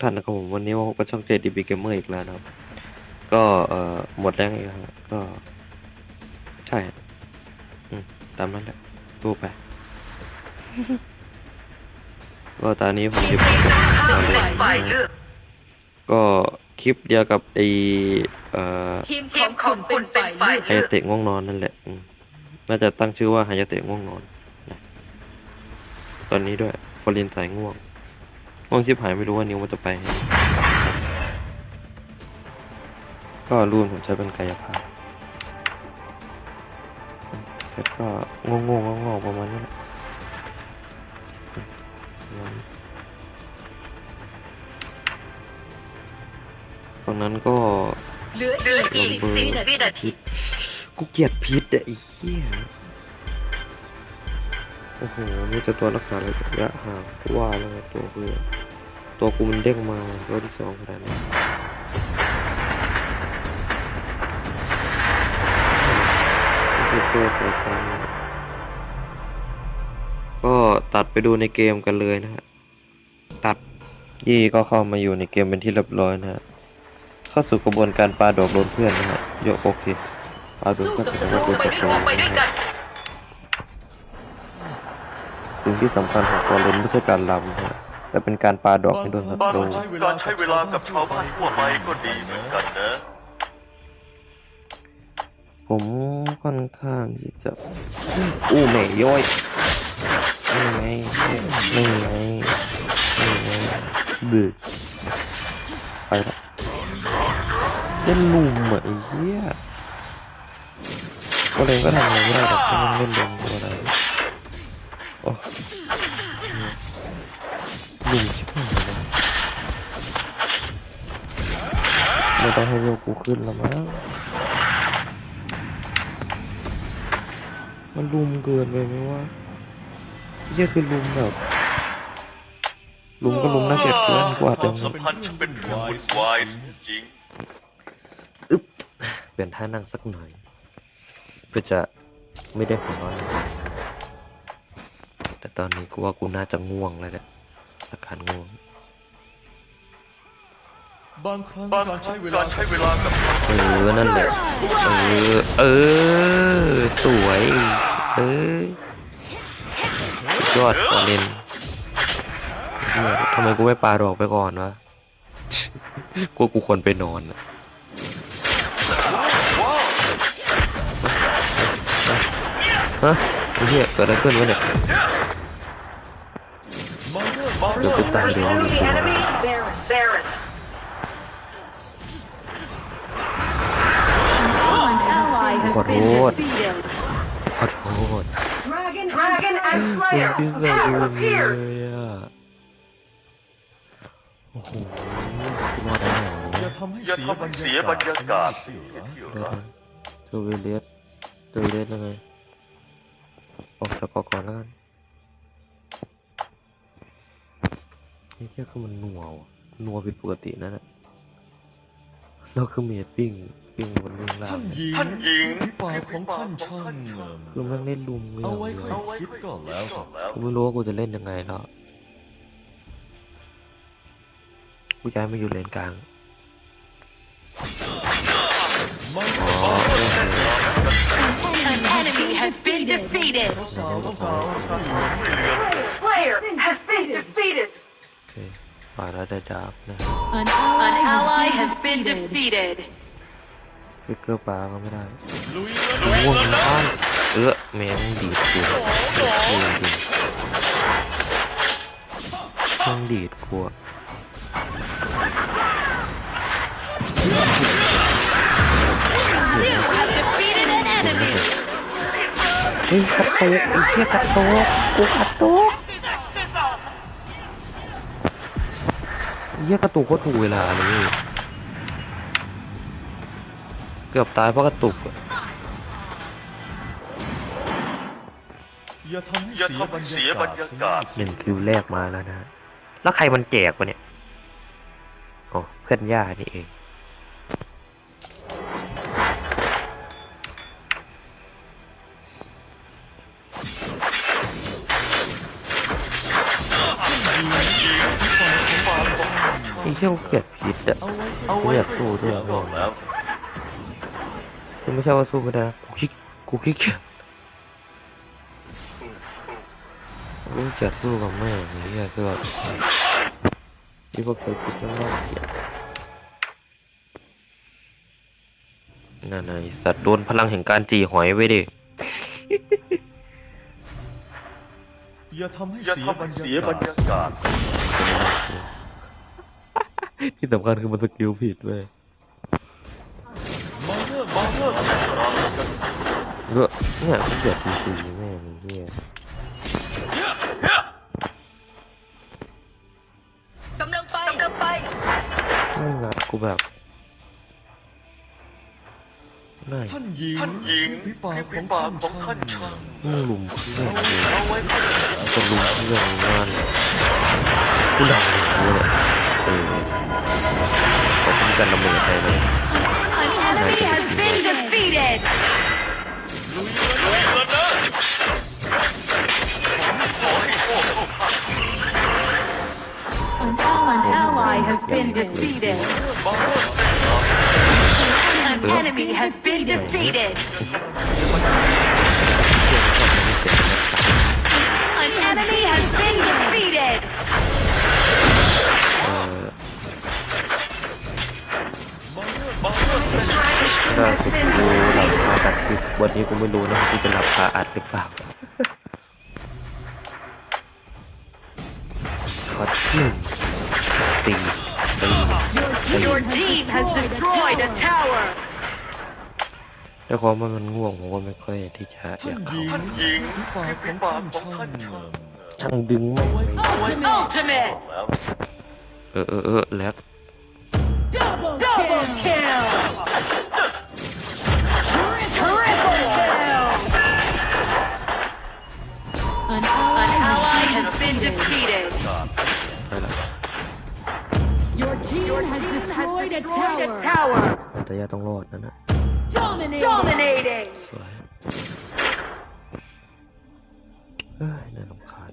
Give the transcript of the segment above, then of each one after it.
ท่านนะครับผมวันนี้ผมก็ช่องเจดีบีเกมเมอร์อีกแล้วนะครับ ก็เอ่อหมดแรงอีกแล้วก็ ใช่อืตามนั้นแหละดูไปก็ตอนนี้ผมหยิบมาดูก็คลิปเดียวกับไอเอ่อทีมของคุณเป็นฝ่ายไฮเตะง่วงนอนนั่นแหละน่าจะตั้งชื่อว่าไฮเตะง่วงนอนตอนนี้ด้วยฟอรินสายง่วง ง่วงชิบหายไม่รู้ว่านิ้วมันจะไปไหนก็รูนผมใช้เป็นกายภาพอืมเสร็จก็งงงงงๆประมาณนั้นแหละอืมฝั่งนั้นก็เหลืออีกสิบสี่วินาทีกูเกลียดพิษอะไอ้เหี้ย โอ้โหมีแต่ตัวรักษาระยะห่างกูว่าแล้วตัวกูอตัวกูมันเด้งมาตัวที่สองขนาดนี้คือตัวสายการก็ตัดไปดูในเกมกันเลยนะฮะ ตัดยี่ก็เข้ามาอยู่ในเกมเป็นที่เรียบร้อยนะฮะ เข้าสู่กระบวนการปาดอกโดนเพื่อนนะฮะโยกโอเคปาดนสู้ก็กับแสศัดงตรูว่าเป็นไปศัด้ว สิ่งที่สำคัญของฟอร์เรนไม่ใช่การลำนะฮะแต่เป็นการปาดอกให้โดนศัตรูการใช้เวลากับชาวบ้านทั่วไปก็ดีเหมือนกันนะ ผมค่อนข้างที่จะอู้แม่ย้อยไม่ไงไม่ไงไม่ไงบึกไปละเล่นลุมอะไอ้เหี้ยก็เลยก็ทำอะไรไม่ได้หรอกที่มันเล่นลุมตัวอะไร โอ้ลุมชิบหายเลยไม่ต้องให้เวลกูขึ้นแล้วมั้งมันลุมเกินไปไหมวะเยี่คือลุมแบบลุมก็ลุมน่าเกลียดเกินกว่าเดิมสัมพันธ์จะเป็นเรื่องวุ่นวายจริงเปลี่ยนท่านั่งสักหน่อยเพื่อจะไม่ได้หัวร้อน แต่ตอนนี้กูว่ากูน่าจะง่วงแล้วแหละอาการง่วงบางครั้งบางการครั้ใช้งเวกาลารใช้เวลากับชาวเออนั่นแหละเออเออสวยเออสุดยอดฟอเรนเนี่ยทำไมกูไม่ปาดอกไปก่อนวะกูกูควรไปนอนอะฮะไอ้เหี้ยเกิดอะไรขึ้นวะเนี่ย มาเริ่มเดี๋ยวไปตามดูดีกว่าขอโทษขอโทษ Dragon and คุณ Slayer พี่เสือ have ดูเลย appeared อะ โอ้โหคุณว่าได้ไหนอย่าทำให้อย่าเสียทำบรให้รเสียยาบรการศยากาศเสียที่เดี๋ยวรักนะเจอเวเลสเจอเวเลสยังไงออกจากเกาะก่อนแล้วกัน ไอ้เหี้ยคือมันนัวว่ะนัวผิดปกตินั่นแหละแล้วคือเมดปิ้งปิ้งบนเรื่องล่าท่างนเนี่ยหญิงท่านหญิงฝีปากของท่านช่างคือแม่งเล่นลุมเรื่เอาองไว้เลค่อยยคิดก็แล้วครับกูไม่รู้ว่ากูจะเล่นยังไงแล้วกูย้ายมาอยู่เลนกลางมาอ๋อโอเค An enemy has been defeated สาวๆสาว Slayer has been defeated โอเค ฝ่ายเราได้ดาบนะ An ally has been defeated ฟิกเกอร์ปลาก็ไม่ได้ๆลุยง่วงนอนเออแมงดีดกูกูจริงแมงดีดกูอะ You have defeated an enemy เฮ้ยกระโตกไอ้เหี้ยกระโตกกูกระโตก เหี้ยกระตุกก็ถูกเวลาเลยเกือบตายเพราะกระตุกอะอย่าทำให้อย่าเสียทำบรให้รเสียยาบรการศยากาศหนึ่งคิวแรกมาแล้วนะฮะแล้วใครมันแจกวะเนี่ย อ๋อ เพื่อนย่านี่เอง ไอ้เชี่ยกูเกลียดพิษอะกูอยากสู้ด้วยบอกแล้วคือไม่ใช่ว่าสู้ไม่ได้กูขี้กูขี้เกียจกูเกียจสู้กับแม่งอย่างเงี้ยคือแบบที่พวกใส่พิษมันน่าเกลียดนั่นไอ้สัตว์โดนพลังแห่งการจีหอยไว้ดิอย่าทำให้เสียบรรยากาศ ที่สำคัญคือมันสกิลผิดเว้ยมาเริ่มมาเริ่มรอกันเลือเนี่ยกูเกลียดทีซีแม่งไอ้เหี้ยกำลังไปกำลังไปไม่งัดกูแบบง่ายท่านหญิงท่านหญิงพิปาพิของปาท่านของท่านช่าช่างงมึงลุมเพื่อนกูเอาไว้จะลุมเพื่อนงานกูดังเลย กูเนี่ยเออขอบคุณกันละเมอใจเลย An enemy has been defeated ขอให้โชคเข้าข้าง An ally has been defeated มาเริ่ม An enemy has been defeated An วันนี้กูไม่รู้นะกูจะหลับคาอัดหรือเปล่าขอจิ้มตีตีตี Your team has destroyed a tower แต่ความว่ามันง่วงผมก็ไม่ค่อยที่จะอท่ายานกหเข้าญิงท่านหญิงพิปาพิของปาท่านของช่าท่างนช่างช่างดึงไม่งเลย Ultimate แล้วเออเออเออแล้ว Double kill An An ally ally has been defeated ใช่ละ Your team Your has team has destroyed a destroyed a tower. tower แต่ยาต้องรอดนะนะ Dominating. Dominating สวยเอ้ยน่ารำคาญ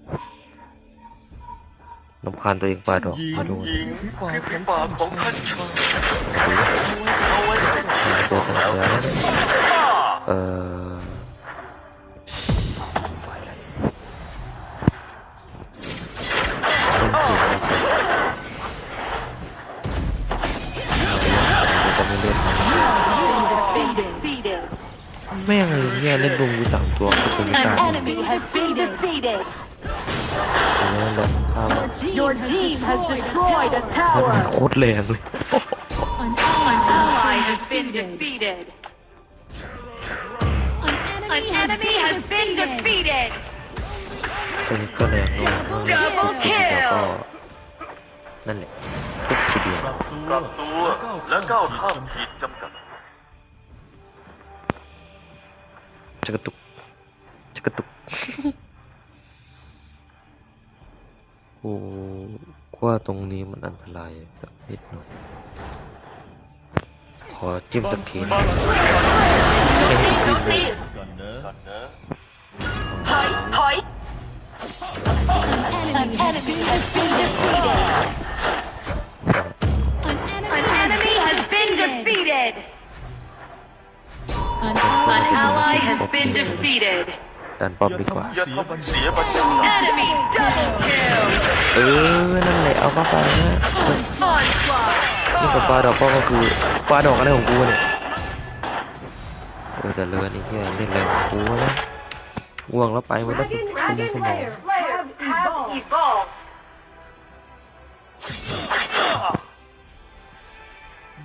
รำคาญตัวเองปลาดอกหญิงมาโดน หญิงพิปาพิของปาท่านของท่านช่างช่างเอาไว้เจอกัน อันนี้ลงข้าม Your team has destroyed a มัน tower โคตรแรงเลย An An ally ally has has been been defeated. defeated An An enemy has been defeated ตัวนี้ก็แรงมาก Double แล้วก็ kill นั่นแหละทุกทีเดียวปรับตัวปรับตัวและก้าวข้ามขีดจำกัด จะกระตุกจะกระตุก กูกูว่าตรงนี้มันอันตรายสักนิดหน่อย ขอจิ้มตะเคียนกันนะกันนะถอยถอย An enemy has been defeated. ดันป้อมดีกว่า อย่าทำให้เสียบรรยากาศ Enemy double kill เออ นั่นแหละเอาเข้าไปนะ Onslaught นี่กับปลาดอกป้อมก็คือปลาดอกอะไรของกูเนี่ยเออแต่เลิศนี่เฮียเล่นแรงของกูนะง่วงแล้วไปหมันแล้วคุณสมอง have evolved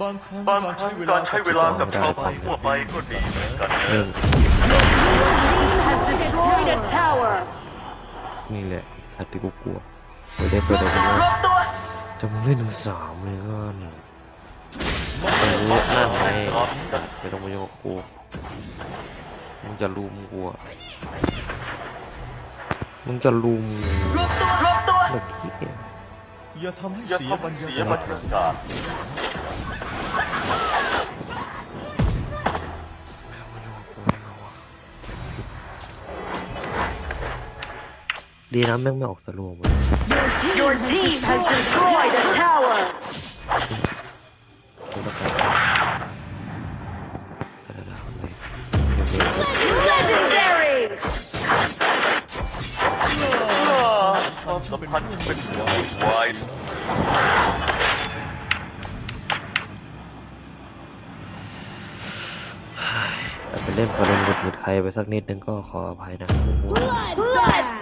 บางครั้งบางการครั้ใช้งเวลาการใช้เวลากับชาวบ้านทั่วไปก็ดีเหมือนกันนะเรื่อง has destroyed a tower นี่แหละสัตว์ที่กูกลัวไม่ได้เปิดอะไรเลยจะมึงเล่นถึงสามเลยก็เนี่ยเออนั่นไงไม่ต้องมายุ่งกับกูมึงจะลุมกูอะมึงจะลุมรวบตัวรวบตัวเมื่อกี้เนี่ยอย่าทำให้อย่าเสียทำบรให้รเสียยาบรการศ ดีนะแม่งไม่ออกสโลว์มา Your team Your has team has destroyed destroyed a tower. ดูแล้วกันแต่ละคนเลยเดี๋ยวเดี๋ยว Legendary. ความสัมพันธ์เป็นหัวควายแต่ไปเล่นฟอร์เรนหงุดหงิดใครไปสักนิดนึงก็ขออภัยนะ bloodbath.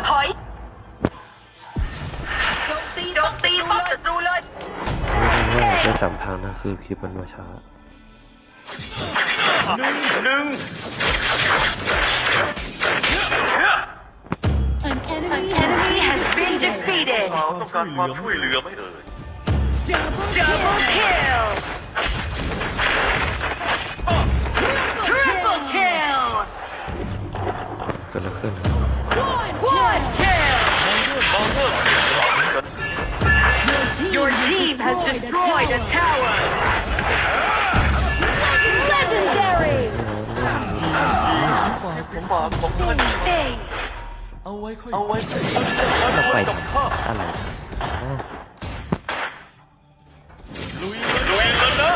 ดูเลยง่ายได้สามทางนะคือคลิปมันมาช้าหนึ่งหนึ่ง An enemy, Enemy has has been been defeated. เราต้องการความช่วยเหลือไหมเอ่ย Double, Double kill. kill. Triple kill. เกิดอะไรขึ้น One One kill. บางเรื่องกัน Your team, Your team has destroyed a tower. Legendary. ฝ่ายของฝากของท่าน Ace. เอาไว้ค่อยเอาไว้ใช้เราไปกับข้าอะไรอ๋อลุยลุยแล้วนะ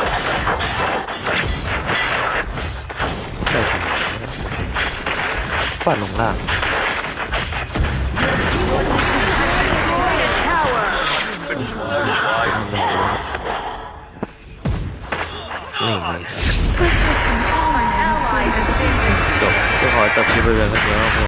ใส่ถุงฟาดลงล่าง Tower. นี่ไง Ally has been จบก็ขอจบคลิปไปเลยนะครับ